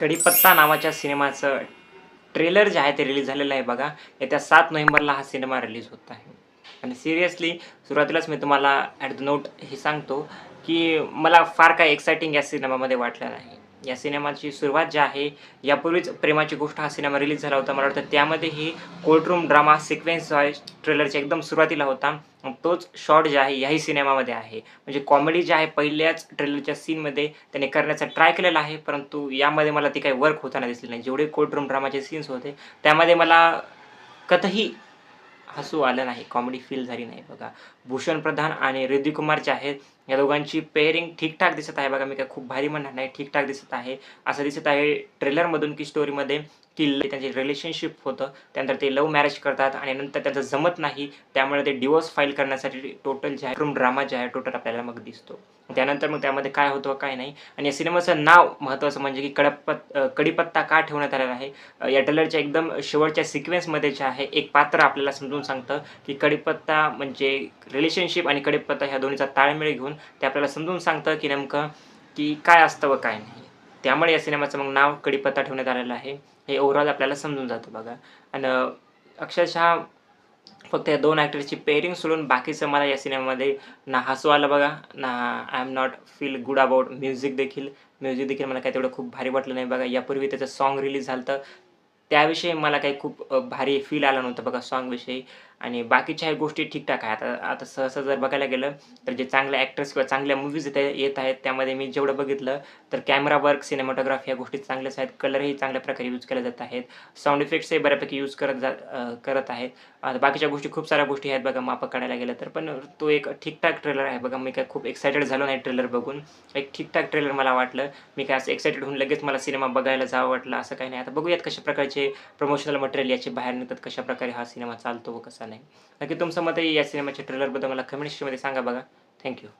कडीपत्ता नावाच्या सिनेमाचं ट्रेलर जे आहे ते रिलीज झालेलं आहे बघा. येत्या सात नोव्हेंबरला हा सिनेमा रिलीज होत आहे. आणि सिरियसली सुरुवातीलाच मी तुम्हाला ॲट द नोट हे सांगतो की मला फार काय एक्सायटिंग या सिनेमामध्ये वाटलं नाही. या सिनेमाची सुरुवात जी आहे यापूर्वीच प्रेमाची गोष्ट हा सिनेमा रिलीज झाला होता. मला वाटतं त्यामध्येही कोर्टरूम ड्रामा सिक्वेन्स जो आहे ट्रेलरच्या एकदम सुरुवातीला होता. तोच शॉट जे आहे याही सिनेमामध्ये आहे. म्हणजे कॉमेडी जे आहे पहिल्याच ट्रेलरच्या सीनमध्ये त्याने करण्याचा ट्राय केलेला आहे परंतु यामध्ये मला ती काही वर्क होताना दिसली नाही. जेवढे कोर्टरूम ड्रामाचे सीन्स होते त्यामध्ये मला कतही हसू आलं नाही. कॉमेडी फील झाली नाही. बघा भूषण प्रधान आणि रिद्धी कुमारचे आहेत या दोघांची पेअरिंग ठीकठाक दिसत आहे बघा मी काय खूप भारी म्हणणार नाही ठीकठाक दिसत आहे. असं दिसत आहे ट्रेलरमधून की स्टोरीमध्ये की त्यांचे रिलेशनशिप होतं त्यानंतर ते लव्ह मॅरेज करतात आणि नंतर त्यांचं जमत नाही त्यामुळे ते डिवोर्स फाईल करण्यासाठी टोटल जे आहे रूम ड्रामा जे आहे टोटल आपल्याला मग दिसतो. त्यानंतर मग त्यामध्ये काय होतं काय नाही. आणि या सिनेमाचं नाव महत्त्वाचं म्हणजे की कडपत कडीपत्ता का ठेवण्यात आलेला आहे? या ट्रेलरच्या एकदम शेवटच्या सिक्वेन्समध्ये जे आहे एक पात्र आपल्याला समजून सांगतं की कडीपत्ता म्हणजे रिलेशनशिप आणि कडीपत्ता ह्या दोन्हीचा ताळमेळ घेऊन ते आपल्याला समजून सांगतं की नेमकं की काय असतं व काय नाही. त्यामुळे या सिनेमाचं मग नाव कडीपत्ता ठेवण्यात आलेलं आहे. हे ओव्हरऑल आपल्याला समजून जातं बघा. आणि अक्षरशः फक्त या दोन ॲक्टरची पेअरिंग सोडून बाकीचं मला या सिनेमामध्ये ना हसू आलं बघा ना I am not feel good about music देखील. म्युझिक देखील मला काही तेवढं खूप भारी वाटलं नाही बघा. यापूर्वी त्याचं सॉन्ग रिलीज झालं तर त्याविषयी मला काही खूप भारी फील आलं नव्हतं बघा सॉन्गविषयी आणि बाकीच्या ह्या गोष्टी ठीकठाक आहे आता आता सहसा जर बघायला गेलं तर जे चांगल्या ॲक्टर्स किंवा चांगल्या मूवीज इथे येत आहेत त्यामध्ये मी जेवढं बघितलं तर कॅमेरा वर्क सिनेमॅटोग्राफी या गोष्टी चांगल्याच आहेत. कलरही चांगल्या प्रकारे यूज केले जात आहेत. साऊंड इफेक्ट्सही बऱ्यापैकी यूज करत जात करत आहेत. आता बाकीच्या गोष्टी खूप साऱ्या गोष्टी आहेत बघा मापं काढायला गेलं तर. पण तो एक ठीकठाक ट्रेलर आहे बघा. मी काय खूप एक्सायटेड झालो नाही ट्रेलर बघून. एक ठीकठाक ट्रेलर मला वाटलं. मी काय असं एक्सायटेड होऊन लगेच मला सिनेमा बघायला जावं वाटलं असं काही नाही. आता बघूयात कशा प्रकारचे प्रमोशनल मटेरियल याचे बाहेर निघतात कशा प्रकारे हा सिनेमा चालतो व कसा नाही. नक्की तुमचं मत आहे या सिनेमाच्या ट्रेलरबद्दल मला कमेंटमध्ये सांगा बघा. थँक्यू